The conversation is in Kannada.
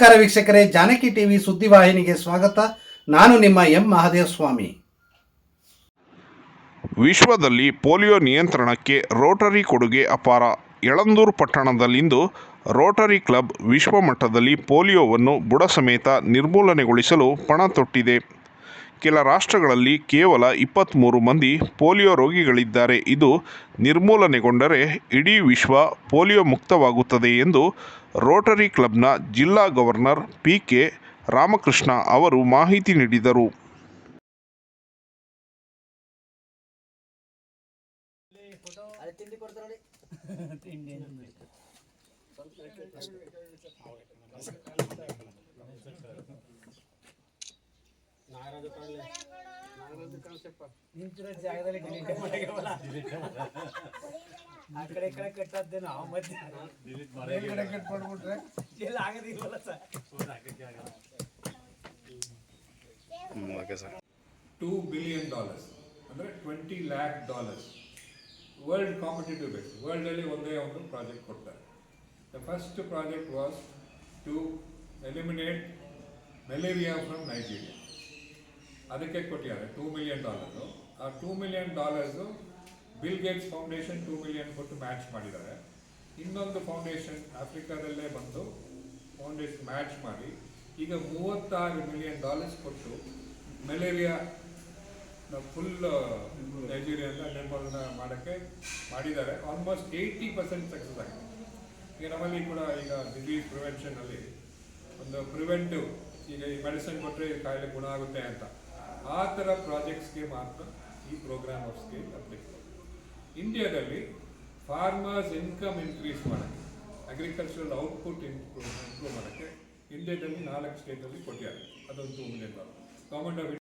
ನಮಸ್ಕಾರ ವೀಕ್ಷಕರೇ, ಜಾನಕಿ ಟಿವಿ ಸುದ್ದಿವಾಹಿನಿಗೆ ಸ್ವಾಗತ. ನಾನು ನಿಮ್ಮ ಎಂ ಮಹಾದೇವ ಸ್ವಾಮಿ ವಿಶ್ವದಲ್ಲಿ ಪೋಲಿಯೋ ನಿಯಂತ್ರಣಕ್ಕೆ ರೋಟರಿ ಕೊಡುಗೆ ಅಪಾರ. ಯಳಂದೂರು ಪಟ್ಟಣದಲ್ಲಿಂದು ರೋಟರಿ ಕ್ಲಬ್ ವಿಶ್ವಮಟ್ಟದಲ್ಲಿ ಪೋಲಿಯೋವನ್ನು ಬುಡ ಸಮೇತ ನಿರ್ಮೂಲನೆಗೊಳಿಸಲು ಪಣ ತೊಟ್ಟಿದೆ. ಕೆಲ ರಾಷ್ಟ್ರಗಳಲ್ಲಿ ಕೇವಲ ಇಪ್ಪತ್ತ್ಮೂರು ಮಂದಿ ಪೋಲಿಯೋ ರೋಗಿಗಳಿದ್ದಾರೆ. ಇದು ನಿರ್ಮೂಲನೆಗೊಂಡರೆ ಇಡೀ ವಿಶ್ವ ಪೋಲಿಯೋ ಮುಕ್ತವಾಗುತ್ತದೆ ಎಂದು ರೋಟರಿ ಕ್ಲಬ್ನ ಜಿಲ್ಲಾ ಗವರ್ನರ್ ಪಿ ಕೆ ರಾಮಕೃಷ್ಣ ಅವರು ಮಾಹಿತಿ ನೀಡಿದರು. ನಿಂತಿರೋ ಜಾಗದಲ್ಲಿ ಡಿಲೀಟ್ ಮಾಡಿಲ್ಲ ಆ ಕಡೆ ಈ ಕಡೆ ಕಟ್ಟದ್ದೆ ನಾವು ಮತ್ತೆ ಕಡೆ ಕಟ್ ಮಾಡ್ಬಿಟ್ರೆ ಎಲ್ಲ ಆಗೋದಿಲ್ವಲ್ಲ ಸರ್ ಟೂ ಬಿಲಿಯನ್ ಡಾಲರ್ಸ್ ಅಂದರೆ twenty lakh dollars world competitive base ವರ್ಲ್ಡಲ್ಲಿ ಒಂದೇ ಒಂದು ಪ್ರಾಜೆಕ್ಟ್ ಕೊಡ್ತಾರೆ the first project was to eliminate malaria from Nigeria ಅದಕ್ಕೆ ಕೊಟ್ಟಿದ್ದಾರೆ ಟೂ ಮಿಲಿಯನ್ ಡಾಲರ್ಸು ಆ two million dollars Bill Gates foundation two million ಕೊಟ್ಟು ಮ್ಯಾಚ್ ಮಾಡಿದ್ದಾರೆ. ಇನ್ನೊಂದು ಫೌಂಡೇಶನ್ ಆಫ್ರಿಕಾದಲ್ಲೇ ಬಂದು ಫೌಂಡೇಶನ್ ಮ್ಯಾಚ್ ಮಾಡಿ, ಈಗ ಮೂವತ್ತಾರು ಮಿಲಿಯನ್ ಡಾಲರ್ಸ್ ಕೊಟ್ಟು ಮಲೇರಿಯಾ ಫುಲ್ ನೈಜೀರಿಯಾದ ನಿರ್ಮೂಲನ ಮಾಡೋಕ್ಕೆ ಮಾಡಿದ್ದಾರೆ. ಆಲ್ಮೋಸ್ಟ್ ಏಯ್ಟಿ ಪರ್ಸೆಂಟ್ ಸಕ್ಸಸ್ ಆಗಿದೆ. ಈಗ ನಮ್ಮಲ್ಲಿ ಕೂಡ ಈಗ ಡಿಸೀಸ್ ಪ್ರಿವೆನ್ಷನಲ್ಲಿ ಒಂದು ಪ್ರಿವೆಂಟಿವ್ ಈಗ ಈ ಮೆಡಿಸಿನ್ ಕೊಟ್ಟರೆ ಕಾಯಿಲೆ ಗುಣ ಆಗುತ್ತೆ ಅಂತ. ಆ ಥರ ಪ್ರಾಜೆಕ್ಟ್ಸ್ಗೆ ಮಾತ್ರ ಈ ಪ್ರೋಗ್ರಾಮ್ ಆಫ್ ಅಪ್ಲಿಕೇಬಲ್ ಇಂಡಿಯಾದಲ್ಲಿ ಫಾರ್ಮರ್ಸ್ ಇನ್ಕಮ್ ಇನ್ಕ್ರೀಸ್ ಮಾಡೋಕ್ಕೆ ಅಗ್ರಿಕಲ್ಚರಲ್ ಔಟ್ಪುಟ್ ಇಂಪ್ರೂವ್ ಇಂಪ್ರೂವ್ ಮಾಡೋಕ್ಕೆ ಇಂಡಿಯಾದಲ್ಲಿ ನಾಲ್ಕು ಸ್ಟೇಟಲ್ಲಿ ಕೊಟ್ಟಿದ್ದಾರೆ ಅದೊಂದು ಮುಂದೆ ಡಾಲರ್ ಗೌರ್ಮೆಂಟ್ ಆಫ್